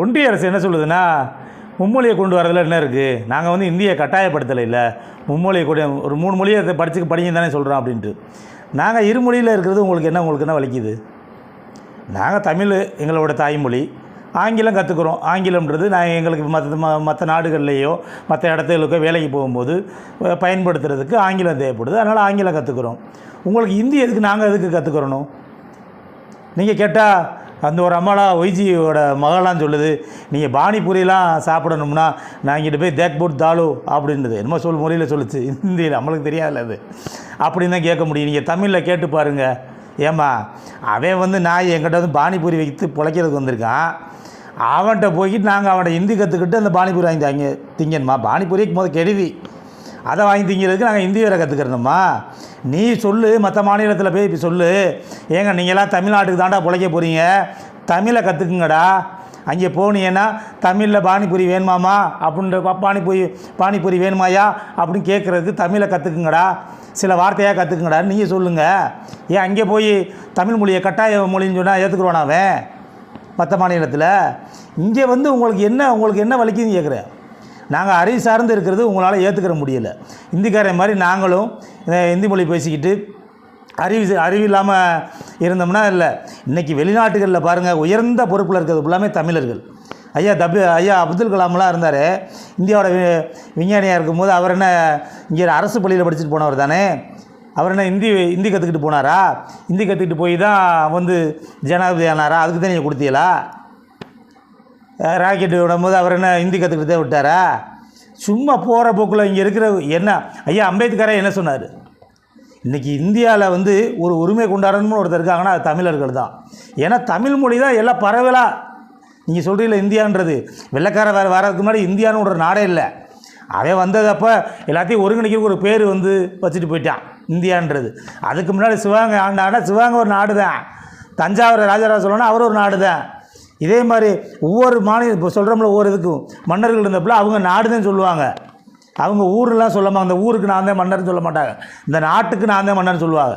ஒன்றிய அரசு என்ன சொல்லுதுன்னா மும்மொழியை கொண்டு வரதில் என்ன இருக்குது நாங்கள் வந்து இந்தியை கட்டாயப்படுத்தலை இல்லை. மும்மொழியை கூட ஒரு மூணு மொழியை அதை படிச்சு படிங்க தானே சொல்கிறோம் அப்படின்ட்டு. நாங்கள் இருமொழியில் இருக்கிறது உங்களுக்கு என்ன உங்களுக்கு என்ன வலிக்குது? நாங்கள் தமிழ் எங்களோட தாய்மொழி. ஆங்கிலம் கற்றுக்குறோம் ஆங்கிலம்ன்றது நான் எங்களுக்கு மற்ற மற்ற நாடுகள்லேயோ மற்ற இடத்துகளுக்கோ வேலைக்கு போகும்போது பயன்படுத்துகிறதுக்கு பயன்படுத்துறதுக்கு ஆங்கிலம் தேவைப்படுது. அதனால் ஆங்கிலம் கற்றுக்குறோம் உங்களுக்கு ஹிந்தி எதுக்கு நாங்கள் எதுக்கு கற்றுக்கிறணும் நீங்கள் கேட்டால் அந்த ஒரு அம்மாலாம் ஒய்ஜியோட மகளாம் சொல்லுது நீங்கள் பானிபூரிலாம் சாப்பிடணும்னா நான் இங்கிட்டு போய் தேக் போட் தாலு அப்படின்றது. என்னமோ சொல் மொழியில் சொல்லுச்சு. ஹிந்தியில் நம்மளுக்கு தெரியாதுல்ல அது. அப்படின்னு தான் கேட்க முடியும். நீங்கள் தமிழில் கேட்டு பாருங்கள் ஏம்மா அவன் வந்து நான் என்கிட்ட வந்து பானிபூரி வைத்து பிழைக்கிறதுக்கு வந்திருக்கான். அவன்கிட்ட போய்கிட்டு நாங்கள் அவன்கிட்ட ஹிந்தி கற்றுக்கிட்டு அந்த பானிபூரி வாங்கி தாங்க திங்கணுமா? பானிபூரிக்கு முதல் கெடுதி. அதை வாங்கி திங்கிறதுக்கு நாங்கள் ஹிந்தி வேறு கற்றுக்கிறோம்மா நீ சொல்லு மற்ற மாநிலத்தில் போய் இப்படி சொல்லு. ஏங்க நீங்களாம் தமிழ்நாட்டுக்கு தாண்டா பிழைக்க போகிறீங்க தமிழை கற்றுக்குங்கடா அங்கே போனீங்கன்னா தமிழில் பானிபூரி வேணுமாமா அப்படின்ற பானிபூரி பானிபூரி வேணுமாயா அப்படின்னு கேட்குறதுக்கு தமிழை கற்றுக்குங்கடா சில வார்த்தையாக கற்றுக்குங்கடான்னு நீங்கள் சொல்லுங்கள் ஏன் அங்கே போய் தமிழ் மொழியை கட்டாய மொழின்னு சொன்னால் ஏற்றுக்குருவானா அவன்? மற்ற மாநிலத்தில். இங்கே வந்து உங்களுக்கு என்ன உங்களுக்கு என்ன வலிக்குதுன்னு கேட்குறேன் நாங்கள் அறிவு சார்ந்து இருக்கிறது உங்களால் ஏற்றுக்கிற முடியலை. இந்திக்காரன் மாதிரி நாங்களும் இந்தி மொழி பேசிக்கிட்டு அறிவு அறிவு இல்லாமல் இருந்தோம்னா இல்லை. இன்றைக்கி வெளிநாட்டுகளில் பாருங்கள் உயர்ந்த பொறுப்பில் இருக்கிறது ஃபுல்லாமே தமிழர்கள். ஐயா தபி ஐயா அப்துல் கலாம்லாம் இருந்தார். இந்தியாவோட வி- விஞ்ஞானியாக இருக்கும்போது அவர் என்ன இங்கே அரசு பள்ளியில் படிச்சுட்டு போனவர் தானே? அவர் என்ன ஹிந்தி ஹிந்தி கற்றுக்கிட்டு போனாரா? ஹிந்தி கற்றுக்கிட்டு போய் தான் வந்து ஜனாதிபதி ஆனாரா? அதுக்கு தான் நீங்கள் கொடுத்தீங்களா? ராக்கெட்டு விடும்போது அவர் என்ன ஹிந்தி கற்றுக்கிட்டு விட்டாரா? சும்மா போகிற போக்கில் இங்கே இருக்கிற என்ன? ஐயா அம்பேத்கரே என்ன சொன்னார்? இன்றைக்கி இந்தியாவில் வந்து ஒரு உரிமை கொண்டாடணும்னு ஒருத்தர் இருக்காங்கன்னா அது தமிழர்கள் தான். ஏன்னா தமிழ் மொழி தான் எல்லாம் பரவலாக நீங்கள் சொல்கிறீங்கள இந்தியான்றது. வெள்ளக்கார வேறு வர்றதுக்கு முன்னாடி இந்தியான்னு ஒரு நாடே இல்லை. அவன் வந்ததப்போ எல்லாத்தையும் ஒருங்கிணைக்க ஒரு பேர் வந்து வச்சுட்டு போயிட்டான் இந்தியான்றது. அதுக்கு முன்னாடி சிவகங்கை ஆண்டானா சிவகங்கை ஒரு நாடு தான் தஞ்சாவூர் ராஜராஜ சொல்லணும்னா அவர் ஒரு நாடு தான் இதே மாதிரி ஒவ்வொரு மாநில இப்போ சொல்கிறோம்ல ஒவ்வொரு இதுக்கும் மன்னர்கள் இருந்தப்பல அவங்க நாடுதான் சொல்லுவாங்க. அவங்க ஊரெலாம் சொல்ல அந்த ஊருக்கு நான் தான் மன்னர்னு சொல்ல மாட்டாங்க. இந்த நாட்டுக்கு நான் தான் மன்னர்னு சொல்லுவாங்க.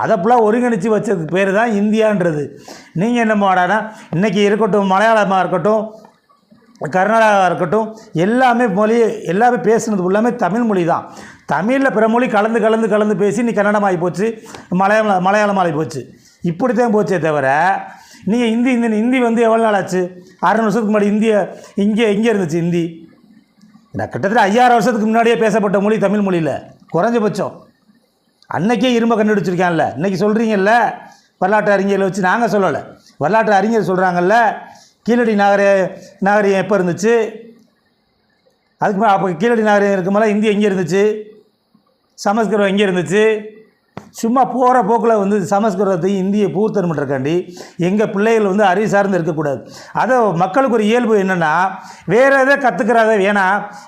அதைப்பெல்லாம் ஒருங்கிணைச்சு வச்சதுக்கு பேர் தான் இந்தியான்றது. நீங்கள் என்ன மாடானா இன்றைக்கி இருக்கட்டும் மலையாளமாக இருக்கட்டும் கர்நாடகாவாக இருக்கட்டும் எல்லாமே மொழி எல்லாமே பேசுனது எல்லாமே தமிழ் மொழி தான். தமிழில் பிற மொழி கலந்து கலந்து கலந்து பேசி நீ கன்னடமாகி போச்சு மலையாளம் மலையாளமாகி போச்சு. இப்படி தான் போச்சே தவிர நீங்கள் ஹிந்தி இந்த ஹிந்தி வந்து எவ்வளோ நாள் ஆச்சு அறுநூறு வருஷத்துக்கு முன்னாடி இந்திய இங்கே இங்கே இருந்துச்சு ஹிந்தி நான் கிட்டத்தட்ட ஐயாயிரம் வருஷத்துக்கு முன்னாடியே பேசப்பட்ட மொழி தமிழ் மொழியில். குறைஞ்சபட்சம். அன்னைக்கே இரும்பை கண்டுபிடிச்சிருக்கான்ல இன்றைக்கி சொல்கிறீங்கல்ல வரலாற்று அறிஞர்களை வச்சு நாங்கள் சொல்லலை. வரலாற்று அறிஞர் சொல்கிறாங்கல்ல கீழடி நாகர நாகரிகம் எப்போ இருந்துச்சு? அதுக்கு மேலே அப்போ கீழடி நாகரிகம் இருக்கும்போது இந்தி எங்கே இருந்துச்சு? சமஸ்கிருதம் எங்கே இருந்துச்சு? சும்மா போகிற போக்கில் வந்து சமஸ்கிருதத்தையும் இந்தியை பூர்த்தனம் பண்ணுறக்காண்டி எங்கள் பிள்ளைகள் வந்து அறிவு சார்ந்து இருக்கக்கூடாது. அதை மக்களுக்கு ஒரு இயல்பு என்னென்னா வேறு எதை கற்றுக்கிறத வேணா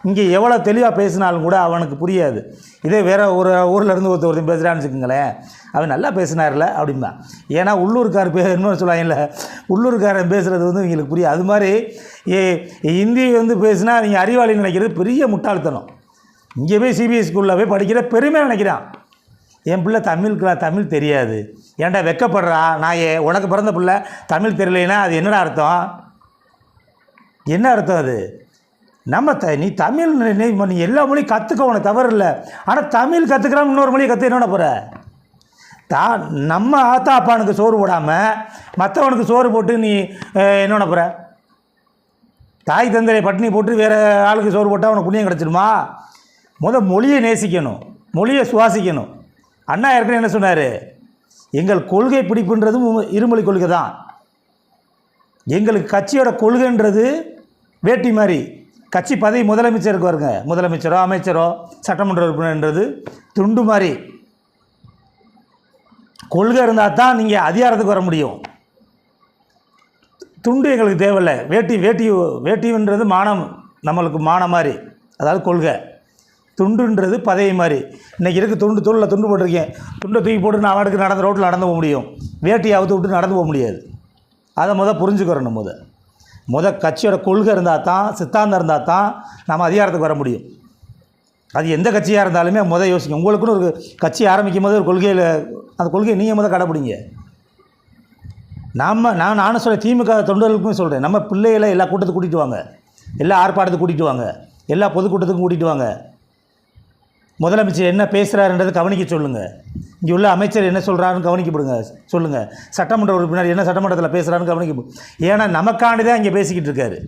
இங்கே எவ்வளோ தெளிவாக பேசினாலும் கூட அவனுக்கு புரியாது. இதே வேறு ஒரு ஊர்லேருந்து ஒருத்தர் ஒருத்தர் பேசுகிறான்னு வச்சுக்கோங்களேன் அவன் நல்லா பேசினார்ல அப்படிம்பா. ஏன்னா உள்ளூர்கார் பே இன்னொரு சொல்லுவாங்கல்ல உள்ளூர்காரன் பேசுகிறது வந்து இவங்களுக்கு புரியாது. அது மாதிரி ஏ ஹிந்தி வந்து பேசுனா நீங்கள் அறிவாளின்னு நினைக்கிறது பெரிய முட்டாள்தனம். இங்கே போய் சிபிஎஸ் ஸ்கூலில் போய் படிக்கிற பெருமை நினைக்கிறான். என் பிள்ளை தமிழுக்கு தமிழ் தெரியாது. ஏன்டா வெக்கப்படுறா? நான் ஏ உனக்கு பிறந்த பிள்ளை தமிழ் தெரியலைன்னா அது என்னடா அர்த்தம்? என்ன அர்த்தம் அது? நம்ம த நீ தமிழ் நீ- நீ எல்லா மொழியும் கற்றுக்க உனக்கு தவறு இல்லை. ஆனால் தமிழ் கற்றுக்கிறான் இன்னொரு மொழியை கற்று என்ன பண்ண போகிற தா நம்ம ஆத்தா அப்பானுக்கு சோறு போடாமல் மற்றவனுக்கு சோறு போட்டு நீ என்னென்ன என்ன பண்ண போகிற தாய் தந்தரை பட்டினி போட்டு வேறு ஆளுக்கு சோறு போட்டால் உனக்கு புண்ணியம் கிடச்சிடுமா முத மொழியை நேசிக்கணும். மொழியை சுவாசிக்கணும். அண்ணா ஏற்கனவே என்ன சொன்னார்? எங்கள் கொள்கை பிடிப்புன்றதும் இருமொழி கொள்கை தான். எங்களுக்கு கட்சியோட கொள்கைன்றது வேட்டி மாதிரி கட்சி பதவி முதலமைச்சருக்கு வருங்க. முதலமைச்சரோ அமைச்சரோ சட்டமன்ற உறுப்பினர்ன்றது துண்டு மாதிரி கொள்கை இருந்தால் தான் நீங்கள் அதிகாரத்துக்கு வர முடியும். துண்டு எங்களுக்கு தேவையில்லை. வேட்டி வேட்டி வேட்டின்றது மானம் நம்மளுக்கு மானம் மாதிரி அதாவது கொள்கை. துண்டுன்றது பதவி மாதிரி. இன்றைக்கி இருக்குது துண்டு தூளில் துண்டு போட்டிருக்கேன் துண்டை தூக்கி போட்டு நான் அவனுக்கு நடந்து ரோட்டில் நடந்து போக முடியும். வேட்டியை அவுத்து விட்டு நடந்து போக முடியாது. அதை முதல் புரிஞ்சுக்கிறணும் முத. முத கட்சியோட கொள்கை இருந்தால் தான் சித்தாந்தம் இருந்தால் தான் நம்ம அதிகாரத்துக்கு வர முடியும். அது எந்த கட்சியாக இருந்தாலுமே முதல் யோசிங்க. உங்களுக்குன்னு ஒரு கட்சி ஆரம்பிக்கும் போது ஒரு கொள்கையில் அந்த கொள்கையை நீங்கள் முதல் கடைப்பிடிங்க. நாம் நான் நானும் சொல்ல திமுக தொண்டர்களுக்கும் சொல்கிறேன் நம்ம பிள்ளைகளை எல்லா கூட்டத்துக்கு கூட்டிகிட்டு வாங்க. எல்லா ஆர்ப்பாட்டத்துக்கு கூட்டிகிட்டு வாங்க. எல்லா பொதுக்கூட்டத்துக்கும் கூட்டிகிட்டு வாங்க. முதலமைச்சர் என்ன பேசுகிறாருன்றதை கவனிக்க சொல்லுங்கள் இங்கே உள்ள அமைச்சர் என்ன சொல்கிறாருன்னு கவனிக்கப்படுங்க. சொல்லுங்கள் சட்டமன்ற உறுப்பினர் என்ன சட்டமன்றத்தில் பேசுகிறாருன்னு கவனிக்க ஏன்னா நமக்காண்டி தான் இங்கே பேசிக்கிட்டு இருக்காரு.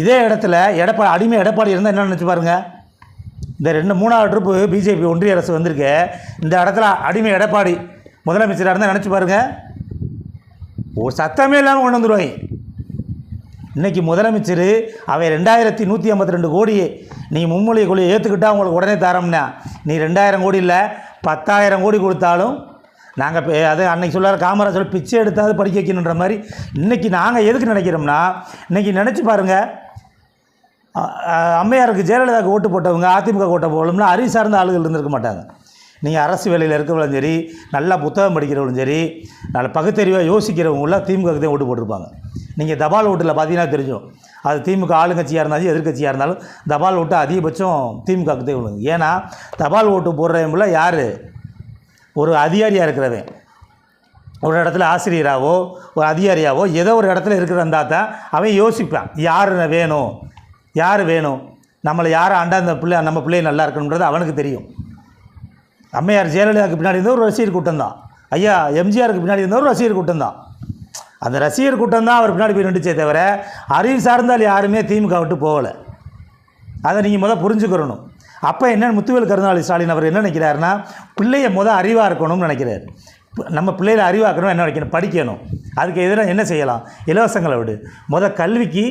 இதே இடத்துல எடப்பா அடிமை எடப்பாடி இருந்தால் என்ன நினச்சி பாருங்க. இந்த ரெண்டு மூணாவது ட்ரிப்பு பிஜேபி ஒன்றிய அரசு வந்திருக்கு. இந்த இடத்துல அடிமை எடப்பாடி முதலமைச்சராக இருந்தால் நினச்சி பாருங்கள் ஒரு சத்தமே இல்லாமல் கொண்டு வந்துடுவாங்க இன்றைக்கி முதலமைச்சர் அவை ரெண்டாயிரத்தி நூற்றி ஐம்பத்தி ரெண்டு கோடி நீ மும்மொழி கொள்கையை ஏற்றுக்கிட்டா உங்களுக்கு உடனே தரோம்னா. நீ ரெண்டாயிரம் கோடி இல்லை பத்தாயிரம் கோடி கொடுத்தாலும் நாங்கள் அது அன்னைக்கு சொல்லார் காமராஜர் பிச்சை எடுத்தாவது படிக்க வைக்கணுன்ற மாதிரி இன்றைக்கி நாங்கள் எதுக்கு நினைக்கிறோம்னா இன்றைக்கி நினச்சி பாருங்கள் அம்மையாருக்கு ஜெயலலிதாவுக்கு ஓட்டு போட்டவங்க அதிமுக ஓட்ட போகணும்னா அறிவு சார்ந்த ஆளுகள் இருந்திருக்க மாட்டாங்க. நீங்கள் அரசு வேலையில் இருக்கிறவங்களும் சரி நல்லா புத்தகம் படிக்கிறவங்களும் சரி நல்ல பகுத்தறிவாக யோசிக்கிறவங்களாம் திமுகவுக்கு தான் ஓட்டு போட்டிருப்பாங்க. நீங்கள் தபால் ஓட்டில் பார்த்தீங்கன்னா தெரிஞ்சும் அது திமுக ஆளுங்கட்சியாக இருந்தாலும் எதிர்கட்சியாக இருந்தாலும் தபால் ஓட்டு அதிகபட்சம் திமுகவுக்கு தான் விழுங்க ஏன்னா தபால் ஓட்டு போடுறவங்கள யார்? ஒரு அதிகாரியாக இருக்கிறவன். ஒரு இடத்துல ஆசிரியராகவோ ஒரு அதிகாரியாவோ ஏதோ ஒரு இடத்துல இருக்கிறதா தான் அவன் யோசிப்பான். யார் வேணும்? யார் வேணும்? நம்மளை யாரை ஆண்டா அந்த பிள்ளை நம்ம பிள்ளை நல்லா இருக்கணுன்றது அவனுக்கு தெரியும். அம்மையார் ஜெயலலிதாவுக்கு பின்னாடி இருந்த ஒரு ரசிகர் கூட்டம் தான் ஐயா எம்ஜிஆருக்கு பின்னாடி இருந்த ஒரு ரசிகர் கூட்டம் தான் அந்த ரசிகர் கூட்டம் தான் அவர் பின்னாடி போய் நின்றுச்சே தவிர அறிவு சார்ந்தால் யாருமே திமுக விட்டு போகலை. அதை நீங்கள் முதல் புரிஞ்சுக்கிறணும். அப்போ என்ன முத்துவேல் கருணாநிதி ஸ்டாலின் அவர் என்ன நினைக்கிறாருன்னா பிள்ளைய முதல் அறிவாக இருக்கணும்னு நினைக்கிறார். நம்ம பிள்ளைகளை அறிவாக்கணும் என்ன நினைக்கணும்? படிக்கணும். அதுக்கு எதிராக என்ன செய்யலாம்? இலவசங்களை விடு. முதல் கல்விக்கு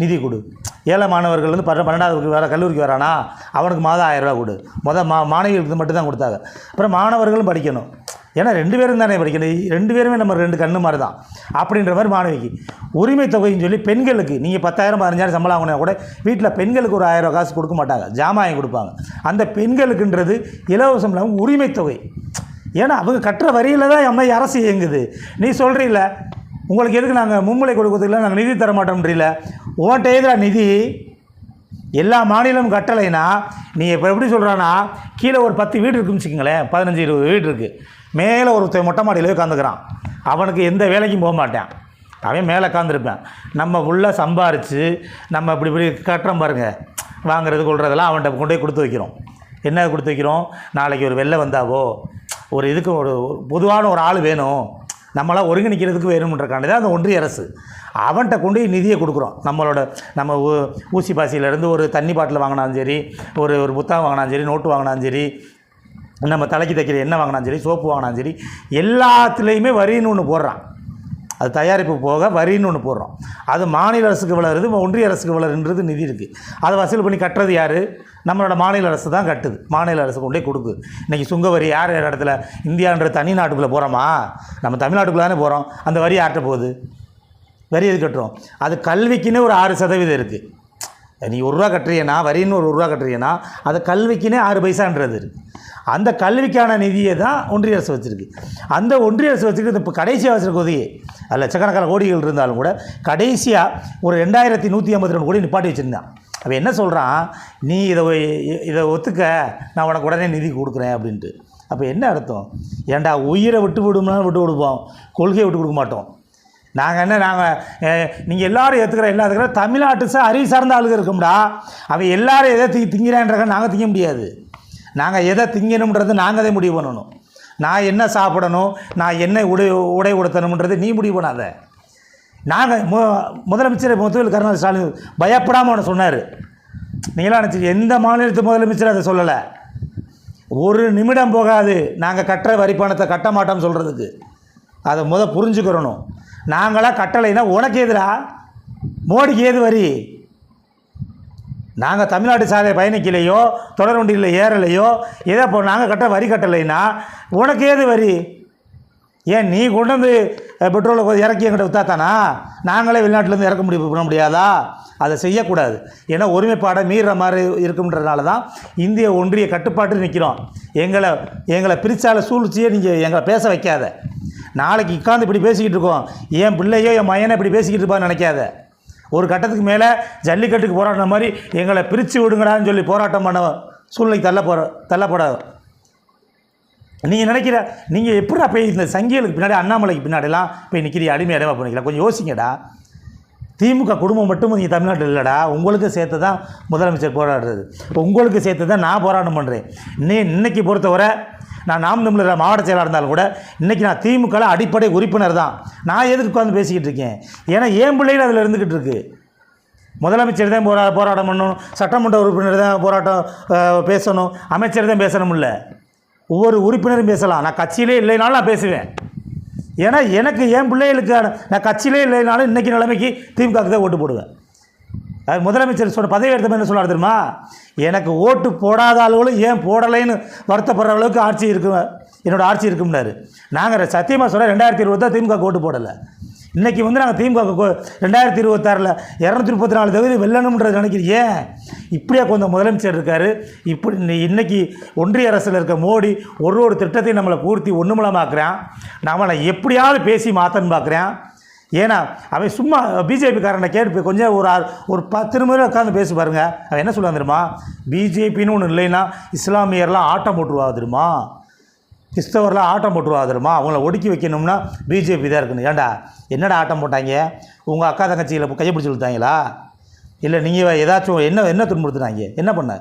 நிதி கொடு. ஏழை மாணவர்கள் வந்து பன்ன பன்னெண்டாவது வர கல்லூரிக்கு வரானா அவனுக்கு மாதம் ஆயிரம் ரூபா கொடு. முத மா மாணவிகளுக்கு மட்டும்தான் கொடுத்தாங்க. அப்புறம் மாணவர்களும் படிக்கணும். ஏன்னா ரெண்டு பேரும் தானே படிக்கணும். ரெண்டு பேருமே நம்ம ரெண்டு கண்ணு மாதிரி தான் அப்படின்ற மாதிரி மாணவிக்கு. உரிமை தொகைன்னு சொல்லி பெண்களுக்கு நீங்கள் பத்தாயிரம் பதினஞ்சாயிரம் சம்பளம் வாங்கினா கூட வீட்டில் பெண்களுக்கு ஒரு ஆயிரம் காசு கொடுக்க மாட்டாங்க. ஜாமான் வாங்கி கொடுப்பாங்க. அந்த பெண்களுக்குன்றது இலவசம் இல்லாமல் உரிமை தொகை. ஏன்னா அவங்க கட்டுற வரியில் தான் அம்மா அரசு இயங்குது. நீ சொல்கிறீல்ல உங்களுக்கு எதுக்கு நாங்கள் மும்முலை கொடுக்கறதுக்குலாம் நாங்கள் நிதி தர மாட்டோம்ன்றீல உன்கிட்ட எதிரா நிதி எல்லா மாநிலமும் கட்டலைன்னா நீ இப்போ எப்படி சொல்கிறான்னா கீழே ஒரு பத்து வீடு இருக்குன்னு வச்சுக்கோங்களேன் பதினஞ்சு இருபது வீடு இருக்குது மேலே ஒருத்தன் மொட்டை மாடியில் உட்காந்துக்கிறான் அவனுக்கு எந்த வேலைக்கும் போக மாட்டான். அவன் மேலே உட்காந்துருப்பேன் நம்ம உள்ளே சம்பாரித்து நம்ம இப்படி இப்படி கட்டுறோம் பாருங்கள் வாங்குறது கொள்றதெல்லாம் அவன்கிட்ட கொண்டு போய் கொடுத்து வைக்கிறோம். என்ன கொடுத்து வைக்கிறோம்? நாளைக்கு ஒரு வெள்ளை வந்தாவோ ஒரு இதுக்கு ஒரு பொதுவான ஒரு ஆள் வேணும். நம்மளாம் ஒருங்கிணைக்கிறதுக்கு வேணும்ன்றக்காண்டி தான் அந்த ஒன்றிய அரசு. அவன்கிட்ட கொண்டு நிதியை கொடுக்குறோம். நம்மளோட நம்ம ஊ- ஊசி பாசியிலேருந்து ஒரு தண்ணி பாட்டில் வாங்கினாலும் சரி ஒரு ஒரு புத்தகம் வாங்கினாலும் சரி நோட்டு வாங்கினாலும் சரி நம்ம தலைக்கு தைக்கிற எண்ணெய் வாங்கினாலும் சரி சோப்பு வாங்கினாலும் சரி எல்லாத்துலேயுமே வரின்னு ஒன்று போடுறான். அது தயாரிப்பு போக வரின்னு ஒன்று போடுறோம். அது மாநில அரசுக்கு வளருது ஒன்றிய அரசுக்கு வளருன்றது நிதி இருக்குது அதை வசூல் பண்ணி கட்டுறது யார்? நம்மளோட மாநில அரசு தான் கட்டுது. மாநில அரசு கொண்டே கொடுக்குது. இன்றைக்கி சுங்க வரி யார் யார் இடத்துல இந்தியான்ற தனி நாட்டுக்குள்ளே போகிறோமா நம்ம தமிழ்நாட்டுக்குள்ளே தானே போகிறோம் அந்த வரி யார்கிட்ட போகுது? வரி எது கட்டுறோம்? அது கல்விக்குன்னே ஒரு ஆறு சதவீதம் இருக்குது நீ ஒரு ரூபா கட்டுறீன்னா வரின்னு ஒரு ரூபா கட்டுறீன்னா அது கல்விக்குன்னே ஆறு பைசான்றது இருக்குது அந்த கல்விக்கான நிதியை தான் ஒன்றிய அரசு வச்சுருக்கு. அந்த ஒன்றிய அரசு வச்சுருக்கு இப்போ கடைசியாக வச்சுருக்க உதவி அது லட்சக்கணக்கான கோடிகள் இருந்தாலும் கூட கடைசியாக ஒரு ரெண்டாயிரத்தி நூற்றி ஐம்பத்தி ரெண்டு கோடி நிப்பாட்டி வச்சுருந்தான் அவன் என்ன சொல்கிறான் நீ இதை இதை ஒத்துக்க. நான் உனக்கு உடனே நிதி கொடுக்குறேன் அப்படின்ட்டு. அப்போ என்ன அர்த்தம்? ஏன்டா உயிரை விட்டு விடும்னா விட்டு கொடுப்போம். கொள்கையை விட்டு கொடுக்க மாட்டோம். நாங்கள் என்ன நாங்கள் நீங்கள் எல்லோரும் ஏற்றுக்கிற எல்லா ஏற்றுக்கிற தமிழ்நாட்டு சார் அறிவு சார்ந்த ஆளுங்க இருக்கும்டா. அவன் எல்லாரும் எதை தி திங்கிறான்றக்க நாங்கள் திங்க முடியாது. நாங்கள் எதை திங்கணுன்றது நாங்கள் தான் முடிவு பண்ணணும். நான் என்ன சாப்பிடணும்? நான் என்ன உடை உடை உடுத்தணுன்றது நீ முடிவு பண்ணாத. நாங்கள் மு முதலமைச்சர் முத்துவேல் கருணாநிதி ஸ்டாலின் பயப்படாமல் ஒன்று சொன்னார். நீங்களாம் நினச்சி எந்த மாநிலத்து முதலமைச்சர் அதை சொல்லலை. ஒரு நிமிடம் போகாது. நாங்கள் கட்டுற வரி பணத்தை கட்ட மாட்டோம்னு சொல்கிறதுக்கு அதை முத புரிஞ்சுக்கிறணும். நாங்களாம் கட்டலைன்னா உனக்கு எதிரா? மோடிக்கு ஏது வரி? நாங்கள் தமிழ்நாட்டு சாலை பயணிக்கலையோ தொடர் வண்டியில் ஏறலையோ ஏதோ இப்போ நாங்கள் கட்ட வரி கட்டலைன்னா உனக்கு ஏது வரி? ஏன் நீ கொண்டு வந்து பெட்ரோலை கொஞ்சம் இறக்கி எங்கிட்ட வித்தாத்தானா? நாங்களே வெளிநாட்டிலேருந்து இறக்க முடியும் பண்ண முடியாதா? அதை செய்யக்கூடாது. ஏன்னா ஒருமைப்பாடை மீறுற மாதிரி இருக்குன்றதுனால தான் இந்திய ஒன்றிய கட்டுப்பாட்டு நிற்கிறோம் எங்களை எங்களை பிரித்தால சூழ்ச்சியே நீங்கள் எங்களை பேச வைக்காத. நாளைக்கு உட்காந்து இப்படி பேசிக்கிட்டு இருக்கோம். என் பிள்ளையோ என் மயனை இப்படி பேசிக்கிட்டு இருப்பான்னு நினைக்காத. ஒரு கட்டத்துக்கு மேலே ஜல்லிக்கட்டுக்கு போராடின மாதிரி எங்களை பிரித்து விடுங்கடான்னு சொல்லி போராட்டம் பண்ண சூழ்நிலைக்கு தள்ள போகிற தள்ளப்படாது. நீங்கள் நினைக்கிற நீங்கள் எப்படி போய் இந்த சங்கிகளுக்கு பின்னாடி அண்ணாமலைக்கு பின்னாடிலாம் போய் நிற்கிறீ அடிமை அடைமா பண்ணிக்கலாம் கொஞ்சம் யோசிங்கடா. திமுக குடும்பம் மட்டும் நீங்கள் தமிழ்நாட்டில் இல்லைடா. உங்களுக்கு சேர்த்து தான் முதலமைச்சர் போராடுறது. உங்களுக்கு சேர்த்து தான் நான் போராட்டம் பண்ணுறேன் நீ இன்னைக்கு பொறுத்தவரை நான் நாம் தமிழர் மாவட்ட செயலாக இருந்தாலும் கூட இன்றைக்கி நான் திமுகவில் அடிப்படை உறுப்பினர் தான். நான் எதுக்கு உட்காந்து பேசிக்கிட்டு இருக்கேன்? ஏன்னா என் பிள்ளைகள் அதில் இருந்துக்கிட்டு இருக்கு. முதலமைச்சர் தான் போரா போராட்டம் பண்ணணும். சட்டமன்ற உறுப்பினர் தான் போராட்டம் பேசணும். அமைச்சர் தான் பேசணும் இல்லை ஒவ்வொரு உறுப்பினரும் பேசலாம். நான் கட்சியிலே இல்லைனாலும் நான் பேசுவேன். ஏன்னா எனக்கு என் பிள்ளைகளுக்கு நான் கட்சியிலே இல்லைனாலும் இன்றைக்கி நிலைமைக்கு திமுகவுக்கு தான் ஓட்டு போடுவேன். அது முதலமைச்சர் சொன்ன பதவி எடுத்த என்ன சொன்னார் தெரியுமா? எனக்கு ஓட்டு போடாத ஆளுகளும் ஏன் போடலைன்னு வருத்தப்படுற அளவுக்கு ஆட்சி இருக்கு என்னோட ஆட்சி இருக்கும்னாரு. நாங்கள் சத்தியமாக சொல்ல ரெண்டாயிரத்தி இருபது தான் திமுக ஓட்டு போடலை. இன்றைக்கி வந்து நாங்கள் திமுக ரெண்டாயிரத்தி இருபத்தாறில் இரநூத்தி முப்பத்தி நாலு தகுதி வெல்லணுன்றது நினைக்கிறீங்க? ஏன்? இப்படியா கொஞ்சம் முதலமைச்சர் இருக்கார். இப்படி இன்றைக்கி இன்னைக்கு ஒன்றிய அரசில் இருக்க மோடி ஒரு ஒரு திட்டத்தையும் நம்மளை பூர்த்தி ஒன்றுமலமாக்குறான் நம்மளை எப்படியாவது பேசி மாற்றன்னு பார்க்குறான் ஏன்னா அவன் சும்மா பிஜேபிக்காரனை கேட்டு கொஞ்சம் ஒரு ஆறு- ஒரு பத்து நிமிடம் உட்காந்து பேசி பாருங்க. அவன் என்ன சொல்லுவான் தெரியுமா? பிஜேபின்னு ஒன்று இல்லைன்னா இஸ்லாமியர்லாம் ஆட்டம் போட்டுருவா தெரியுமா? கிறிஸ்தவர்லாம் ஆட்டம் போட்டுருவா தெரியுமா? அவங்கள ஒடுக்கி வைக்கணும்னா பிஜேபி தான் இருக்கணும். ஏன்டா என்னடா ஆட்டம் போட்டாங்க? உங்கள் அக்கா தங்கச்சியில் கையை பிடிச்சி விழுத்தாங்களா இல்லை நீங்கள் ஏதாச்சும் என்ன என்ன துன்புறுத்துனாங்க? என்ன பண்ண?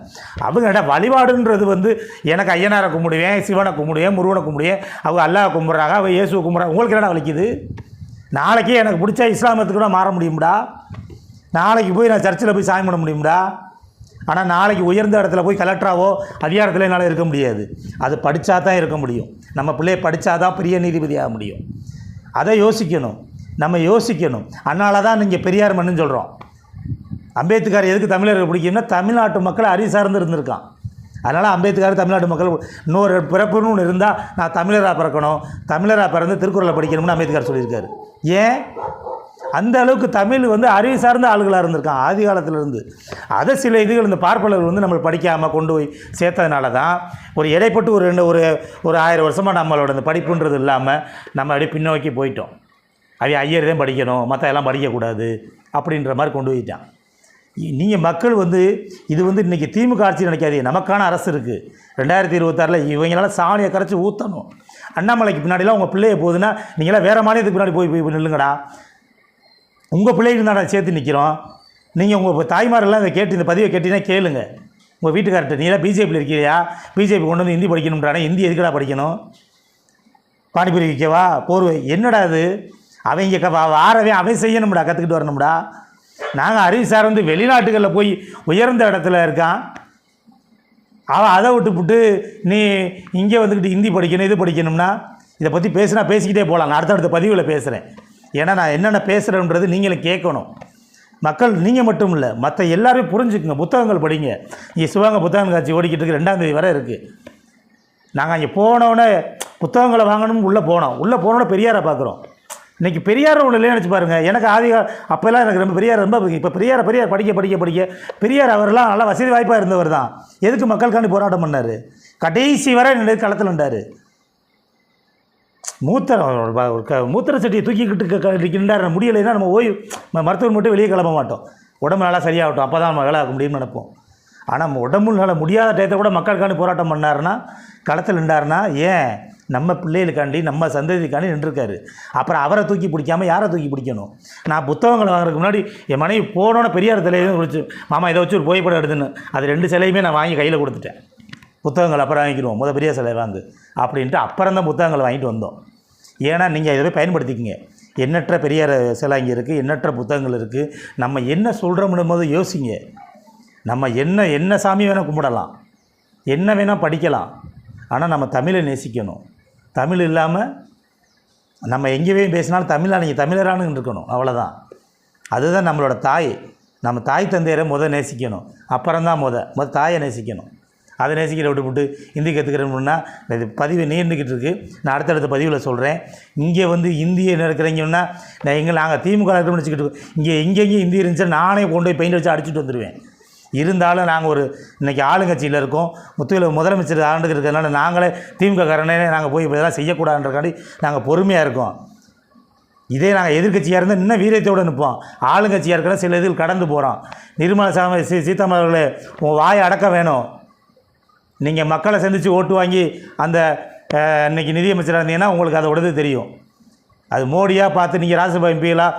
அவங்க ஏடா வழிபாடுன்றது வந்து எனக்கு ஐயனாரை கும்பிடுவேன் சிவனை கும்பிடுவேன் முருகனை கும்பிடுவேன் அவங்க அல்லாஹ் கும்பிட்றாங்க அவள் இயேசுவை கும்பிட்றாங்க. உங்களுக்கு என்னடா வலிக்குது? நாளைக்கே எனக்கு பிடிச்சா இஸ்லாமத்துக்கு கூட மாற முடியும்டா? நாளைக்கு போய் நான் சர்ச்சில் போய் சாமி பண்ண முடியும்டா? ஆனால் நாளைக்கு உயர்ந்த இடத்துல போய் கலெக்டராவோ அதிகாரத்தில் என்னால் இருக்க முடியாது. அது படித்தா தான் இருக்க முடியும். நம்ம பிள்ளைய படித்தா தான் பெரிய நீதிபதி ஆக முடியும். அதை யோசிக்கணும். நம்ம யோசிக்கணும். அதனால தான் நீங்கள் பெரியார் மண்ணுன்னு சொல்கிறோம் அம்பேத்கர் எதுக்கு தமிழர்கள் பிடிக்கும்னா தமிழ்நாட்டு மக்கள் அறிவு சார்ந்து இருந்திருக்கான். அதனால் அம்பேத்கர் தமிழ்நாட்டு மக்கள் இன்னொரு பிறப்புன்னு ஒன்று இருந்தால் நான் தமிழராக பிறக்கணும். தமிழராக பிறந்து திருக்குறளை படிக்கணும்னு அம்பேத்கர் சொல்லியிருக்காரு. ஏன்? அந்த அளவுக்கு தமிழ் வந்து அறிவு சார்ந்த ஆளுகளாக இருந்திருக்கான் ஆதி காலத்திலிருந்து. அதை சில இதுகள் இந்த பார்ப்பனர்கள் வந்து நம்மளை படிக்காமல் கொண்டு போய் சேர்த்ததுனால தான் ஒரு இடைப்பட்டு ஒரு ரெண்டு ஒரு ஒரு ஆயிரம் வருஷமாக நம்மளோட இந்த படிப்புன்றது இல்லாமல் நம்ம அப்படியே பின்னோக்கி போயிட்டோம். அவன் ஐயர் தான் படிக்கணும் மற்ற எல்லாம் படிக்கக்கூடாது அப்படின்ற மாதிரி கொண்டு போயிட்டான். நீங்கள் மக்கள் வந்து இது வந்து இன்றைக்கி திமுக ஆட்சி நினைக்காதீங்க. நமக்கான அரசு இருக்குது ரெண்டாயிரத்தி இருபத்தாறில் இவங்களால சாணியை கரைச்சி ஊற்றணும் அண்ணாமலைக்கு பின்னாடிலாம் உங்கள் பிள்ளைய போகுதுன்னா நீங்களாம் வேறு மாநிலத்துக்கு பின்னாடி போய் போய் நில்லுங்கடா. உங்கள் பிள்ளைகள் தான் சேர்த்து நிற்கிறோம் நீங்கள் உங்கள் தாய்மாரெல்லாம் இதை கேட்டு இந்த பதிவை கேட்டீங்கன்னா கேளுங்க. உங்கள் வீட்டுக்கார்ட்ட நீலாம் பிஜேபியில் இருக்கிறியா? பிஜேபி கொண்டு வந்து ஹிந்தி படிக்கணுன்றானே ஹிந்தி எதுக்கடா படிக்கணும்? பானிபூரி விற்கவா போர்வை என்னடா அது அவங்க வாரவே அவன் செய்யணும்டா கற்றுக்கிட்டு வரணும்டா. நாங்கள் அறிவு சார்ந்து வெளிநாட்டுகளில் போய் உயர்ந்த இடத்துல இருக்கான். அவன் அதை விட்டுப்புட்டு நீ இங்கே வந்துக்கிட்டு ஹிந்தி படிக்கணும் இது படிக்கணும்னா இதை பற்றி பேசுனா பேசிக்கிட்டே போகலாம் நான் அடுத்தடுத்த பதிவில் பேசுகிறேன் ஏன்னா நான் என்னென்ன பேசுகிறேன்றது நீங்களும் கேட்கணும். மக்கள் நீங்கள் மட்டும் இல்லை மற்ற எல்லாரையும் புரிஞ்சுக்குங்க புத்தகங்கள் படிங்க. இங்கே சிவகங்கை புத்தகம் காட்சி ஓடிக்கிட்டு இருக்கு ரெண்டாம் தேதி வரை இருக்குது நாங்கள் அங்கே போனோடனே புத்தகங்களை வாங்கணும் உள்ளே போனோம். உள்ளே போனோடனே பெரியாரை பார்க்குறோம் இன்றைக்கி பெரியார் ஒன்று இல்லைன்னு நினச்சி பாருங்கள் எனக்கு ஆதிகா அப்போல்லாம் எனக்கு ரொம்ப பெரியார் ரொம்ப இப்போ பெரியார் பெரியார் படிக்க படிக்க படிக்க பெரியார் அவரெல்லாம் நல்லா வசதி வாய்ப்பாக இருந்தவர் தான். எதுக்கு மக்களுக்காண்டி போராட்டம் பண்ணார்? கடைசி வரை களத்தில் இருந்தார் மூத்திரம் ஒரு க- மூத்திர சட்டியை தூக்கிக்கிட்டு இருக்கின்றார் முடியலைன்னா நம்ம ஓய்வு ம- மருத்துவர் மட்டும் வெளியே கிளம்ப மாட்டோம். உடம்பு நல்லா சரியாகட்டும். அப்போ தான் நம்ம வேலை ஆக முடியும்னு நினைப்போம். ஆனால் நம்ம உடம்பு நல்லா முடியாத டயத்தை கூட மக்களுக்காண்டி போராட்டம் பண்ணாருன்னா களத்தில் நின்றாருன்னா ஏன் நம்ம பிள்ளைகளுக்காண்டி நம்ம சந்ததிக்காண்டி நின்றுருக்காரு? அப்புறம் அவரை தூக்கி பிடிக்காம யாரை தூக்கி பிடிக்கணும்? நான் புத்தகங்கள் வாங்குறதுக்கு முன்னாடி என் மனைவி போனோன்னு பெரியார் தலையை குறிச்சு மாமா இதை வச்சு ஒரு புகைப்படம் எடுத்துன்னு. அது ரெண்டு சிலையுமே நான் வாங்கி கையில் கொடுத்துட்டேன். புத்தகங்கள் அப்புறம் வாங்கிக்கிடுவோம். முத பெரிய சிலை வாங்கு. அப்படின்ட்டு அப்புறம் தான் புத்தகங்களை வாங்கிட்டு வந்தோம். ஏன்னா நீங்கள் இதை போய் எண்ணற்ற பெரிய சிலை இங்கே இருக்குது எண்ணற்ற புத்தகங்கள் இருக்குது நம்ம என்ன சொல்கிறோம்னும் போது யோசிங்க. நம்ம என்ன என்ன சாமி வேணால் கும்பிடலாம். என்ன வேணால் படிக்கலாம். ஆனால் நம்ம தமிழை நேசிக்கணும். தமிழ் இல்லாமல் நம்ம எங்கேயுமே பேசினாலும் தமிழாக நீங்கள் தமிழரானுன்னு இருக்கணும். அவ்வளோதான் அதுதான் நம்மளோட தாய். நம்ம தாய் தந்தையரை முத நேசிக்கணும். அப்புறம் தான் முத முத தாயை நேசிக்கணும். அதை நேசிக்கிற விட்டு விட்டு ஹிந்தி கற்றுக்கிறோம்னா இது பதிவு நீண்டுக்கிட்டு இருக்குது நான் அடுத்தடுத்த பதிவில் சொல்கிறேன் இங்கே வந்து இந்தியை நடக்கிறீங்கன்னா நான் எங்கே நாங்கள் திமுக இருக்கிறோம்னு வச்சுக்கிட்டு இங்கே எங்கெங்கே ஹிந்தி இருந்துச்சுன்னா நானே கொண்டு போய் பெயிண்ட் வச்சு அடிச்சுட்டு வந்துடுவேன் இருந்தாலும் நாங்கள் ஒரு இன்றைக்கி ஆளுங்கட்சியில் இருக்கோம். முத்துவில் முதலமைச்சர் ஆண்டுக்கு இருக்கிறதுனால நாங்களே திமுக காரனே நாங்கள் போய் இதெல்லாம் செய்யக்கூடாதுன்றக்காண்டி நாங்கள் பொறுமையாக இருக்கோம். இதே நாங்கள் எதிர்க்கட்சியாக இருந்தால் இன்னும் வீரியத்தோடு நிற்போம் ஆளுங்கட்சியாக இருக்கிற சில இதில் கடந்து போகிறோம் நிர்மலா சாமி சீ சீதாமர்களே உங்கள் வாயை அடக்க வேணும். நீங்கள் மக்களை சந்தித்து ஓட்டு வாங்கி அந்த இன்றைக்கி நிதியமைச்சராக இருந்தீங்கன்னா உங்களுக்கு அதை உடனே தெரியும். அது மோடியாக பார்த்து நீங்கள் ராஜ்யசபா எம்பியெல்லாம்